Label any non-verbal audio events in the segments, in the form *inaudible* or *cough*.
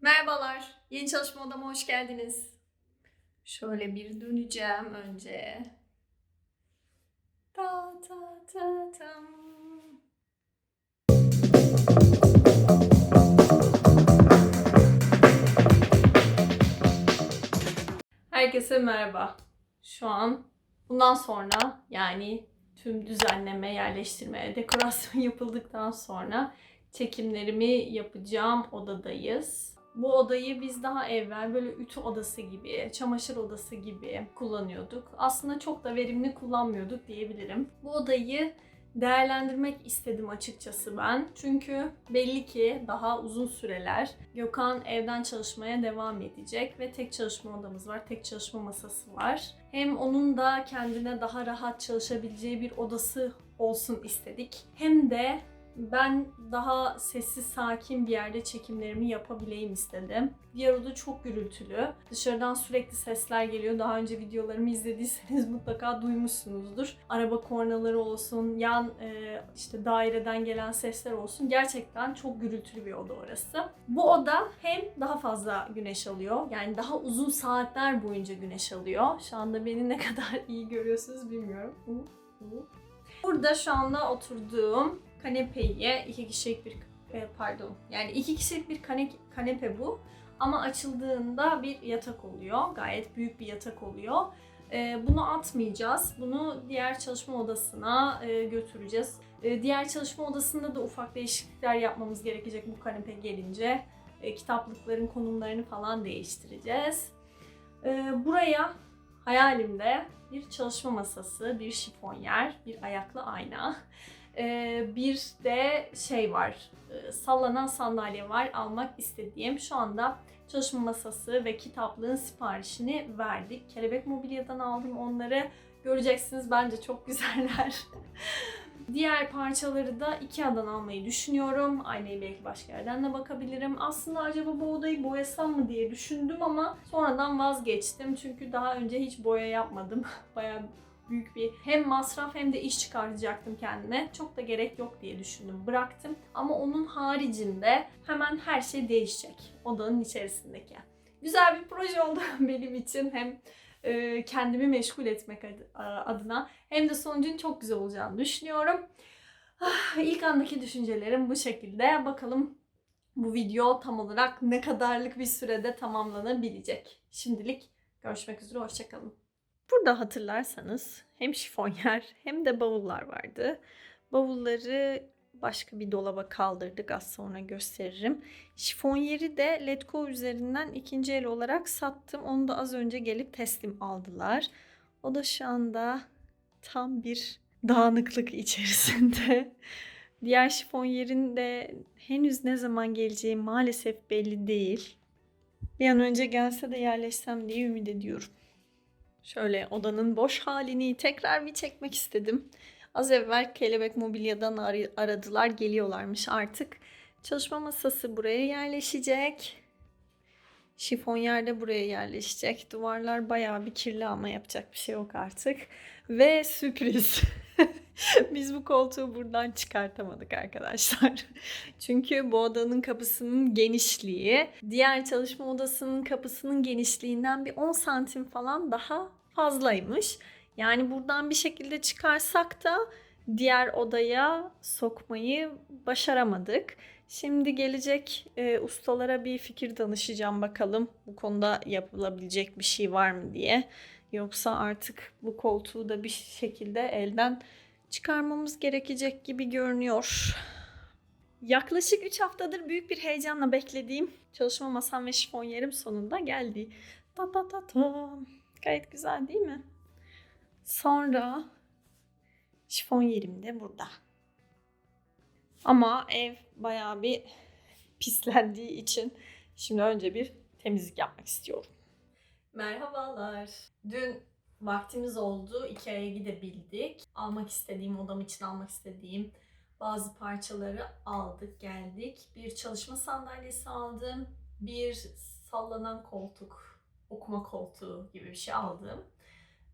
Merhabalar, yeni çalışma odama hoş geldiniz. Şöyle bir döneceğim önce. Ta ta ta tam. Herkese merhaba. Şu an bundan sonra yani tüm düzenleme, yerleştirme, dekorasyon *laughs* yapıldıktan sonra çekimlerimi yapacağım odadayız. Bu odayı biz daha evvel böyle ütü odası gibi, çamaşır odası gibi kullanıyorduk. Aslında çok da verimli kullanmıyorduk diyebilirim. Bu odayı değerlendirmek istedim açıkçası ben. Çünkü belli ki daha uzun süreler Gökhan evden çalışmaya devam edecek ve tek çalışma odamız var, tek çalışma masası var. Hem onun da kendine daha rahat çalışabileceği bir odası olsun istedik. Hem de ben daha sessiz sakin bir yerde çekimlerimi yapabileyim istedim. Diğer oda çok gürültülü. Dışarıdan sürekli sesler geliyor. Daha önce videolarımı izlediyseniz *laughs* mutlaka duymuşsunuzdur. Araba kornaları olsun, yan e, işte daireden gelen sesler olsun. Gerçekten çok gürültülü bir oda orası. Bu oda hem daha fazla güneş alıyor. Yani daha uzun saatler boyunca güneş alıyor. Şu anda beni ne *laughs* kadar iyi görüyorsunuz bilmiyorum. Burada şu anda oturduğum kanepeyi iki kişilik bir e, pardon yani iki kişilik bir kane, kanepe bu. Ama açıldığında bir yatak oluyor gayet büyük bir yatak oluyor. E, bunu atmayacağız bunu diğer çalışma odasına e, götüreceğiz. E, diğer çalışma odasında da ufak değişiklikler yapmamız gerekecek bu kanepe gelince. E, kitaplıkların konumlarını falan değiştireceğiz. E, buraya hayalimde bir çalışma masası, bir şifonyer, bir ayaklı ayna, ee, bir de şey var, e, sallanan sandalye var almak istediğim. Şu anda çalışma masası ve kitaplığın siparişini verdik. Kelebek Mobilya'dan aldım onları. Göreceksiniz bence çok güzeller. *laughs* Diğer parçaları da Ikea'dan almayı düşünüyorum. Aynayı belki başka yerden de bakabilirim. Aslında acaba bu odayı boyasam mı diye düşündüm ama sonradan vazgeçtim. Çünkü daha önce hiç boya yapmadım. *laughs* Bayağı büyük bir hem masraf hem de iş çıkartacaktım kendime. Çok da gerek yok diye düşündüm. Bıraktım. Ama onun haricinde hemen her şey değişecek. Odanın içerisindeki. Güzel bir proje oldu *laughs* benim için. Hem e, kendimi meşgul etmek ad- adına hem de sonucun çok güzel olacağını düşünüyorum. Ah, İlk andaki düşüncelerim bu şekilde. Bakalım bu video tam olarak ne kadarlık bir sürede tamamlanabilecek. Şimdilik görüşmek üzere, hoşçakalın. Burada hatırlarsanız hem şifonyer hem de bavullar vardı. Bavulları başka bir dolaba kaldırdık az sonra gösteririm. Şifonyeri de Letgo üzerinden ikinci el olarak sattım. Onu da az önce gelip teslim aldılar. O da şu anda tam bir dağınıklık içerisinde. *laughs* Diğer şifonyerin de henüz ne zaman geleceği maalesef belli değil. Bir an önce gelse de yerleşsem diye ümit ediyorum. Şöyle odanın boş halini tekrar bir çekmek istedim. Az evvel Kelebek Mobilya'dan ar- aradılar, geliyorlarmış artık. Çalışma masası buraya yerleşecek. Şifonyer de buraya yerleşecek. Duvarlar bayağı bir kirli ama yapacak bir şey yok artık. Ve sürpriz. *laughs* Biz bu koltuğu buradan çıkartamadık arkadaşlar. *laughs* Çünkü bu odanın kapısının genişliği diğer çalışma odasının kapısının genişliğinden bir 10 santim falan daha fazlaymış. Yani buradan bir şekilde çıkarsak da diğer odaya sokmayı başaramadık. Şimdi gelecek e, ustalara bir fikir danışacağım bakalım bu konuda yapılabilecek bir şey var mı diye. Yoksa artık bu koltuğu da bir şekilde elden çıkarmamız gerekecek gibi görünüyor. Yaklaşık 3 haftadır büyük bir heyecanla beklediğim çalışma masam ve şifonyerim sonunda geldi. Ta ta ta ta. Gayet güzel değil mi? Sonra şifonyerim de burada. Ama ev bayağı bir pislendiği için şimdi önce bir temizlik yapmak istiyorum. Merhabalar. Dün vaktimiz oldu. Ikea'ya gidebildik. Almak istediğim, odam için almak istediğim bazı parçaları aldık, geldik. Bir çalışma sandalyesi aldım. Bir sallanan koltuk, okuma koltuğu gibi bir şey aldım.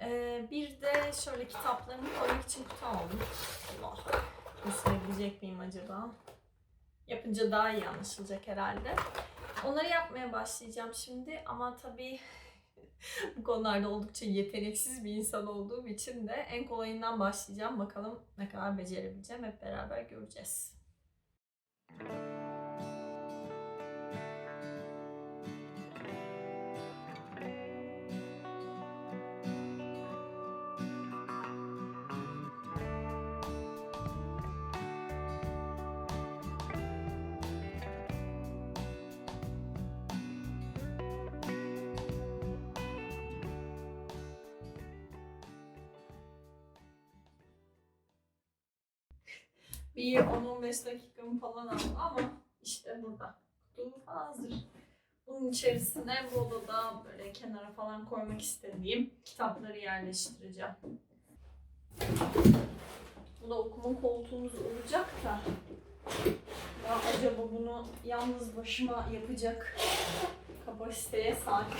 Ee, bir de şöyle kitaplarımı koymak için kutu aldım. Allah. Gösterebilecek miyim acaba? Yapınca daha iyi anlaşılacak herhalde. Onları yapmaya başlayacağım şimdi ama tabii *laughs* bu konularda oldukça yeteneksiz bir insan olduğum için de en kolayından başlayacağım. Bakalım ne kadar becerebileceğim hep beraber göreceğiz. Bir 10-15 dakikamı falan aldı ama işte burada. Kutum hazır. Bunun içerisine bu odada böyle kenara falan koymak istediğim kitapları yerleştireceğim. Bu da okuma koltuğumuz olacak da ya acaba bunu yalnız başıma yapacak kapasiteye sahip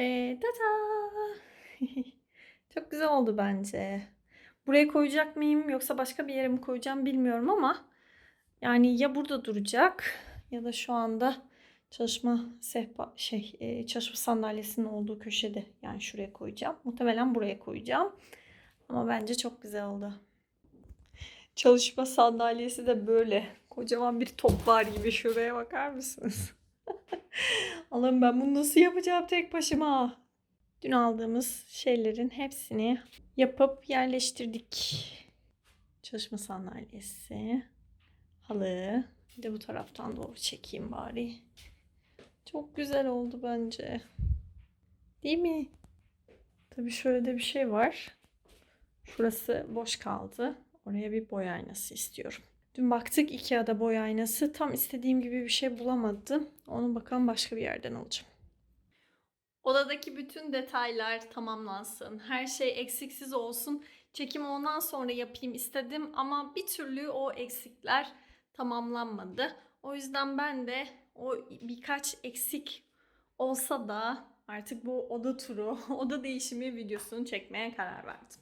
Ve tada! Çok güzel oldu bence. Buraya koyacak mıyım yoksa başka bir yere mi koyacağım bilmiyorum ama yani ya burada duracak ya da şu anda çalışma sehpa şey e, çalışma sandalyesinin olduğu köşede yani şuraya koyacağım. Muhtemelen buraya koyacağım. Ama bence çok güzel oldu. Çalışma sandalyesi de böyle. Kocaman bir top var gibi şuraya bakar mısınız? Allah'ım ben bunu nasıl yapacağım tek başıma? Dün aldığımız şeylerin hepsini yapıp yerleştirdik. Çalışma sandalyesi, halı. Bir de bu taraftan doğru çekeyim bari. Çok güzel oldu bence. Değil mi? Tabii şöyle de bir şey var. Şurası boş kaldı. Oraya bir boy aynası istiyorum. Dün baktık Ikea'da boy aynası. Tam istediğim gibi bir şey bulamadım. Onu bakalım başka bir yerden alacağım. Odadaki bütün detaylar tamamlansın. Her şey eksiksiz olsun. Çekimi ondan sonra yapayım istedim ama bir türlü o eksikler tamamlanmadı. O yüzden ben de o birkaç eksik olsa da artık bu oda turu, *laughs* oda değişimi videosunu çekmeye karar verdim.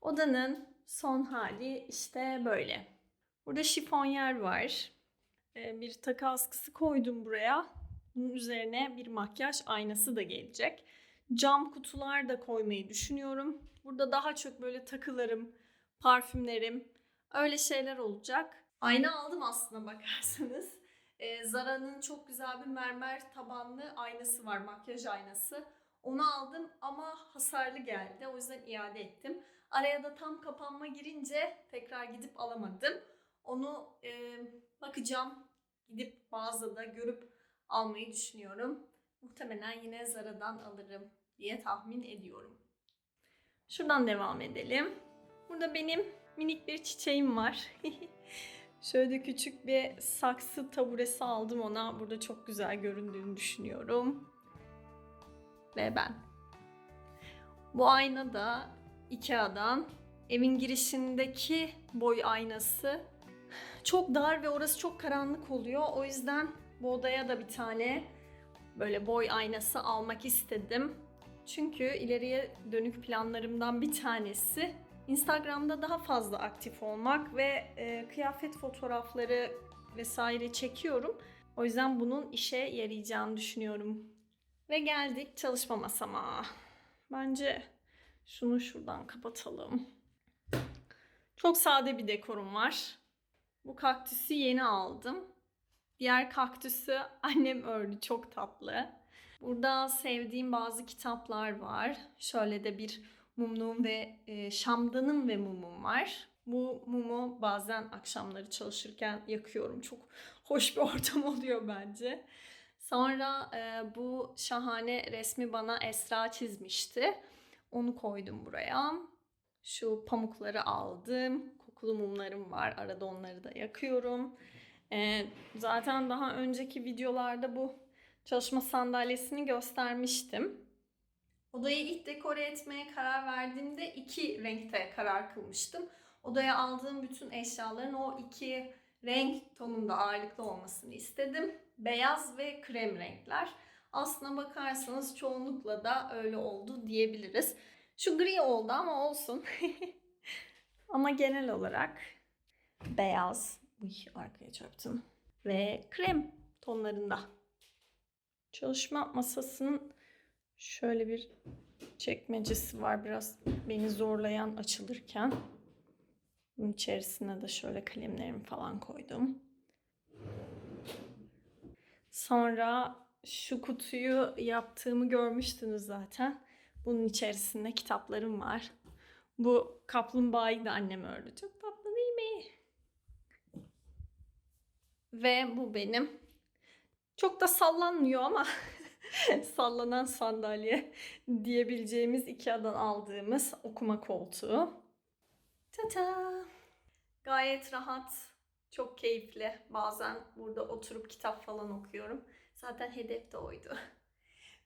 Odanın son hali işte böyle. Burada şifonyer var. Ee, Bir takı askısı koydum buraya. Bunun üzerine bir makyaj aynası da gelecek. Cam kutular da koymayı düşünüyorum. Burada daha çok böyle takılarım, parfümlerim, öyle şeyler olacak. Ayna aldım aslında bakarsanız. Ee, Zara'nın çok güzel bir mermer tabanlı aynası var, makyaj aynası. Onu aldım ama hasarlı geldi. O yüzden iade ettim. Araya da tam kapanma girince tekrar gidip alamadım. Onu e, bakacağım. Gidip mağazada görüp almayı düşünüyorum. Muhtemelen yine Zara'dan alırım diye tahmin ediyorum. Şuradan devam edelim. Burada benim minik bir çiçeğim var. *laughs* Şöyle küçük bir saksı taburesi aldım ona. Burada çok güzel göründüğünü düşünüyorum. Ve ben. Bu ayna da Ikea'dan. Evin girişindeki boy aynası çok dar ve orası çok karanlık oluyor. O yüzden bu odaya da bir tane böyle boy aynası almak istedim. Çünkü ileriye dönük planlarımdan bir tanesi Instagram'da daha fazla aktif olmak ve e, kıyafet fotoğrafları vesaire çekiyorum. O yüzden bunun işe yarayacağını düşünüyorum. Ve geldik çalışma masama. Bence şunu şuradan kapatalım. Çok sade bir dekorum var. Bu kaktüsü yeni aldım. Diğer kaktüsü annem ördü. Çok tatlı. Burada sevdiğim bazı kitaplar var. Şöyle de bir mumluğum ve e, şamdanım ve mumum var. Bu mumu bazen akşamları çalışırken yakıyorum. Çok hoş bir *laughs* ortam oluyor bence. Sonra e, bu şahane resmi bana Esra çizmişti. Onu koydum buraya. Şu pamukları aldım. Kokulu mumlarım var. Arada onları da yakıyorum. Ee, zaten daha önceki videolarda bu çalışma sandalyesini göstermiştim. Odayı ilk dekore etmeye karar verdiğimde iki renkte karar kılmıştım. Odaya aldığım bütün eşyaların o iki renk tonunda ağırlıklı olmasını istedim. Beyaz ve krem renkler. Aslına bakarsanız çoğunlukla da öyle oldu diyebiliriz. Şu gri oldu ama olsun. *laughs* ama genel olarak beyaz, uy arkaya çarptım ve krem tonlarında. Çalışma masasının şöyle bir çekmecesi var biraz beni zorlayan açılırken. Bunun içerisine de şöyle kalemlerimi falan koydum. Sonra şu kutuyu yaptığımı görmüştünüz zaten. Bunun içerisinde kitaplarım var. Bu kaplumbağayı da annem ördü. Çok tatlı değil mi? Ve bu benim. Çok da sallanmıyor ama *laughs* sallanan sandalye diyebileceğimiz Ikea'dan aldığımız okuma koltuğu. Tata! Gayet rahat, çok keyifli. Bazen burada oturup kitap falan okuyorum. Zaten hedef de oydu. *laughs*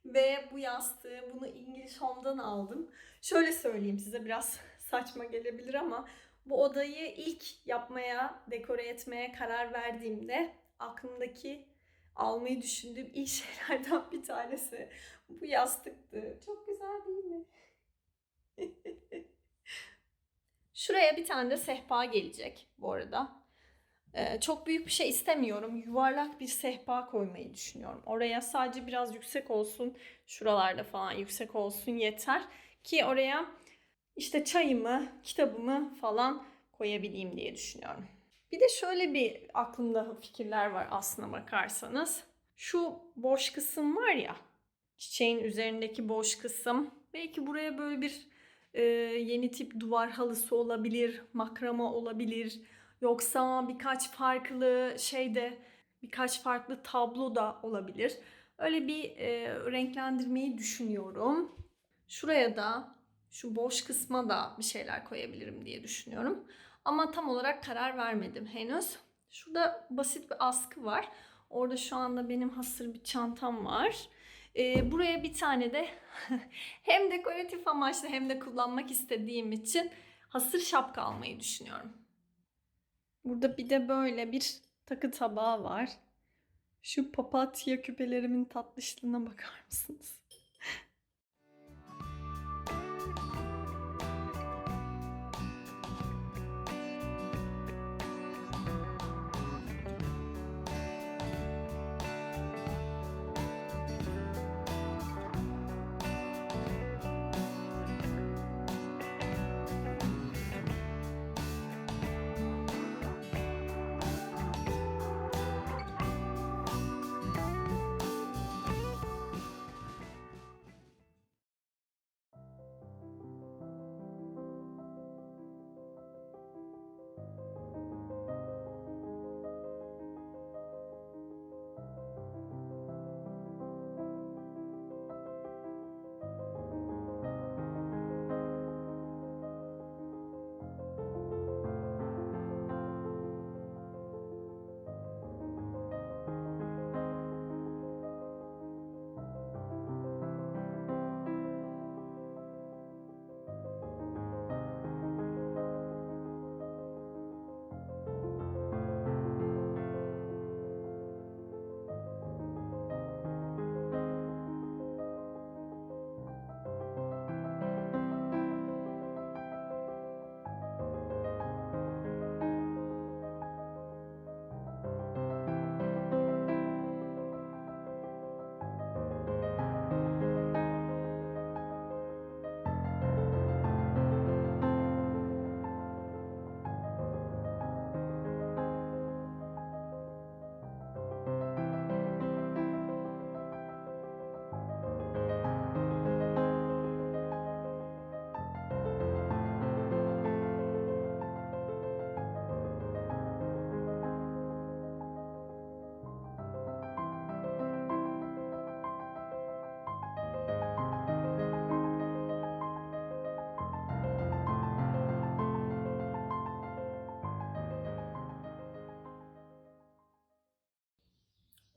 Ve bu yastığı bunu İngiliz Home'dan aldım. Şöyle söyleyeyim size biraz *laughs* saçma gelebilir ama bu odayı ilk yapmaya, dekore etmeye karar verdiğimde aklımdaki almayı düşündüğüm *laughs* ilk şeylerden bir tanesi bu yastıktı. Çok güzel değil mi? *laughs* Şuraya bir tane de sehpa gelecek bu arada. Ee, çok büyük bir şey istemiyorum. Yuvarlak bir sehpa koymayı düşünüyorum. Oraya sadece biraz yüksek olsun. Şuralarda falan yüksek olsun yeter. Ki oraya işte çayımı, kitabımı falan koyabileyim diye düşünüyorum. Bir de şöyle bir aklımda fikirler var aslına bakarsanız. Şu boş kısım var ya, çiçeğin üzerindeki boş kısım. Belki buraya böyle bir e, yeni tip duvar halısı olabilir, makrama olabilir. Yoksa birkaç farklı şeyde, birkaç farklı tablo da olabilir. Öyle bir e, renklendirmeyi düşünüyorum. Şuraya da şu boş kısma da bir şeyler koyabilirim diye düşünüyorum. Ama tam olarak karar vermedim henüz. Şurada basit bir askı var. Orada şu anda benim hasır bir çantam var. Ee, buraya bir tane de *laughs* hem dekoratif amaçlı hem de kullanmak istediğim için hasır şapka almayı düşünüyorum. Burada bir de böyle bir takı tabağı var. Şu papatya küpelerimin tatlışlığına bakar mısınız?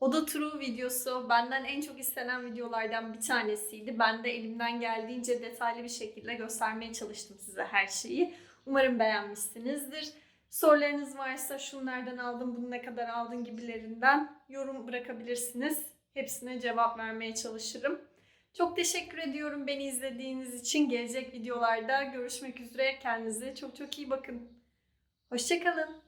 Oda turu videosu benden en çok istenen videolardan bir tanesiydi. Ben de elimden geldiğince detaylı bir şekilde göstermeye çalıştım size her şeyi. Umarım beğenmişsinizdir. Sorularınız varsa şunlardan aldım, bunu ne kadar aldın gibilerinden yorum bırakabilirsiniz. Hepsine cevap vermeye çalışırım. Çok teşekkür ediyorum beni izlediğiniz için. Gelecek videolarda görüşmek üzere. Kendinize çok çok iyi bakın. Hoşçakalın.